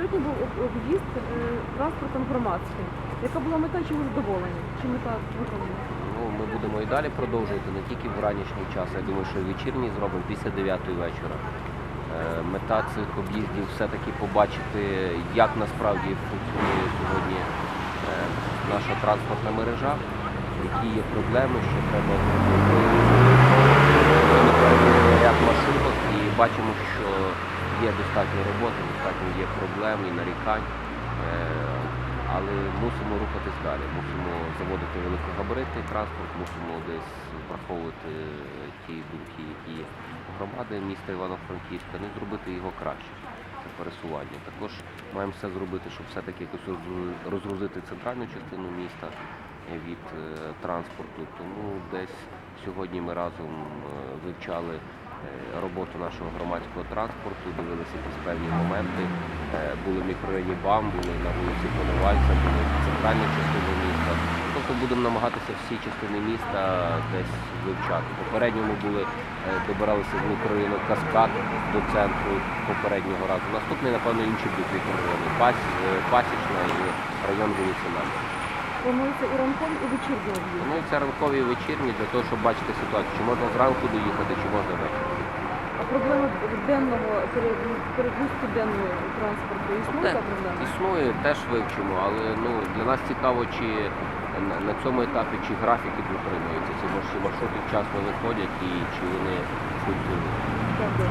Сьогодні був об'їзд е, транспортом громадським. Яка була мета, чи ви задоволені? Чи мета виконана? Ну, ми будемо і далі продовжувати, не тільки в ранішній час, я думаю, що і вечірній зробимо після 9 вечора. Е, Мета цих об'їздів все-таки побачити, як насправді функціонує сьогодні е, наша транспортна мережа, які є проблеми, що треба ряд маршруток і бачимо, що є достатньо роботи, достатньо є проблем і нарікань. Е, Але мусимо рухатись далі. Мусимо заводити великогабаритний транспорт, мусимо десь враховувати ті думки, які є громади міста Івано-Франківська, не зробити його краще. Це пересування. Також маємо все зробити, щоб все-таки якось розгрузити центральну частину міста е, від е, транспорту. Тому десь сьогодні ми разом е, вивчали е, роботу нашого громадського транспорту, дивилися якісь певні моменти. Е, Були в мікрорайоні БАМ, були на вулиці Коновальця, були в центральній частині міста. Тобто будемо намагатися всі частини міста десь вивчати. Попередньо ми були, е, добиралися з мікрорайону Каскад до центру попереднього разу. Наступний, напевно, інші будуть мікрорайони. Пас, е, Пасічна і район вулиці Нам. Планується і ранкові, і вечірні. Ну ранкові і вечірні для того, щоб бачити ситуацію, чи можна зранку доїхати, чи можна ввечері. Проблема денного пере- перегрузки денного транспорту існує та проблема? Існує, теж вивчимо, але ну для нас цікаво, чи на, на цьому етапі чи графіки дотримуються, чи маршрути вчасно виходять і чи вони функціонують. Дякую.